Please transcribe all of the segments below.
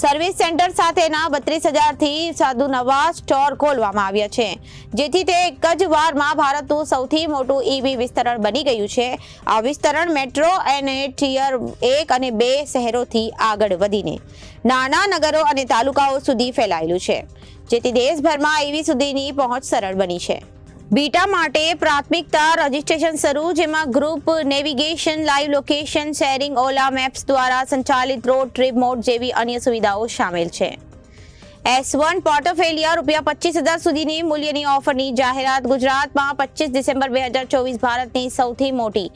Service centre સાથેના બત્રીસ હજારથી સાધુ નવા સ્ટોર ખોલવામાં આવ્યા છે. જેથી તે એક જ વારમાં ભારતનું સૌથી મોટું ઈવી વિસ્તરણ બની ગયું છે. આ વિસ્તરણ મેટ્રો અને ટિયર એક અને બે શહેરોથી આગળ વધીને નાના નગરો અને તાલુકાઓ સુધી ફેલાયેલું છે. જેથી દેશભરમાં ઈવી સુધીની પહોંચ સરળ બની છે. બીટા માટે પ્રાથમિકતા રજિસ્ટ્રેશન શરૂ, જેમાં group navigation live location sharing Ola maps દ્વારા સંચાલિત રોડ ટ્રીપ મોડ જેવી અન્ય સુવિધાઓ સામેલ છે. એસ વન પોર્ટોફેલિયા રૂપિયા પચીસ હજાર સુધીની મૂલ્યની ઓફરની જાહેરાત ગુજરાતમાં પચીસ ડિસેમ્બર બે હજાર ચોવીસ ભારતની સૌથી મોટી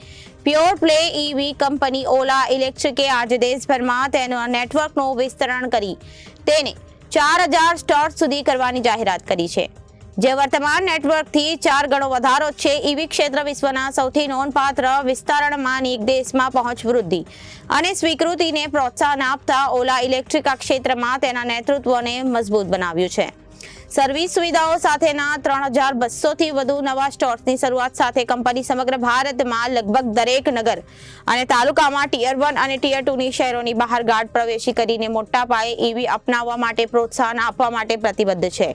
pure play EV company Ola ઇલેક્ટ્રિકે આજે દેશભરમાં તેના નેટવર્કનું વિસ્તરણ કરી તેને ચાર હજાર સ્ટોર સુધી કરવાની જાહેરાત કરી છે. જે વર્તમાન નેટવર્કથી ચાર ગણો વધારો છે, ઈવી ક્ષેત્ર વિશ્વના સૌથી નોંધપાત્ર વિસ્તરણમાં એક દેશમાં પહોંચ વૃદ્ધિ. અને સ્વીકૃતિને પ્રોત્સાહન આપતા ઓલા ઇલેક્ટ્રિક ક્ષેત્રમાં તેના નેતૃત્વને મજબૂત બનાવ્યું છે. સર્વિસ સુવિધાઓ સાથેના ત્રણ હજાર બસોથી વધુ નવા સ્ટોર્સની શરૂઆત સાથે કંપની સમગ્ર ભારતમાં લગભગ દરેક નગર અને તાલુકામાં ટિયર વન અને ટિયર ટુની શહેરોની બહાર ગાઢ પ્રવેશી કરીને મોટા પાયે ઈવી અપનાવવા માટે પ્રોત્સાહન આપવા માટે પ્રતિબદ્ધ છે.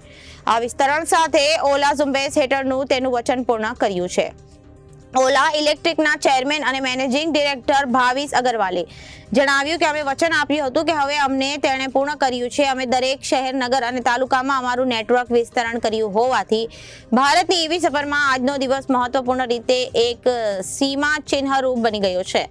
આ વિસ્તરણ સાથે ઓલા ઝુંબેશ હેઠળનું તેનું વચન પૂર્ણ કર્યું છે. ઓલા ઇલેક્ટ્રિકના ચેરમેન અને મેનેજિંગ ડિરેક્ટર ભાવિસ અગરવાલે જણાવ્યું કે અમે વચન આપ્યું હતું કે હવે અમને તેણે પૂર્ણ કર્યું છે. અમે દરેક શહેર, નગર અને તાલુકામાં અમારું નેટવર્ક વિસ્તરણ કર્યું હોવાથી ભારતની એવી સફરમાં આજનો દિવસ મહત્વપૂર્ણ રીતે એક સીમા ચિહ્નરૂપ બની ગયો છે.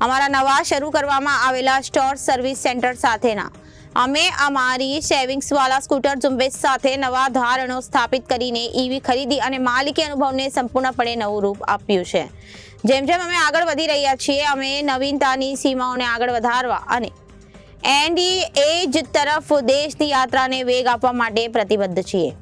અમારા નવા શરૂ કરવામાં આવેલા સ્ટોર સર્વિસ સેન્ટર સાથેના અમે અમારી સેવિંગ્સ વાળા સ્કૂટર ઝુંબેશ સાથે નવા ધારણો સ્થાપિત કરીને ઈવી ખરીદી અને માલિકી અનુભવને સંપૂર્ણપણે નવું રૂપ આપ્યું છે. જેમ જેમ અમે આગળ વધી રહ્યા છીએ, અમે નવીનતાની સીમાઓને આગળ વધારવા અને એન્ડ એ જ તરફ દેશની યાત્રાને વેગ આપવા માટે પ્રતિબદ્ધ છીએ.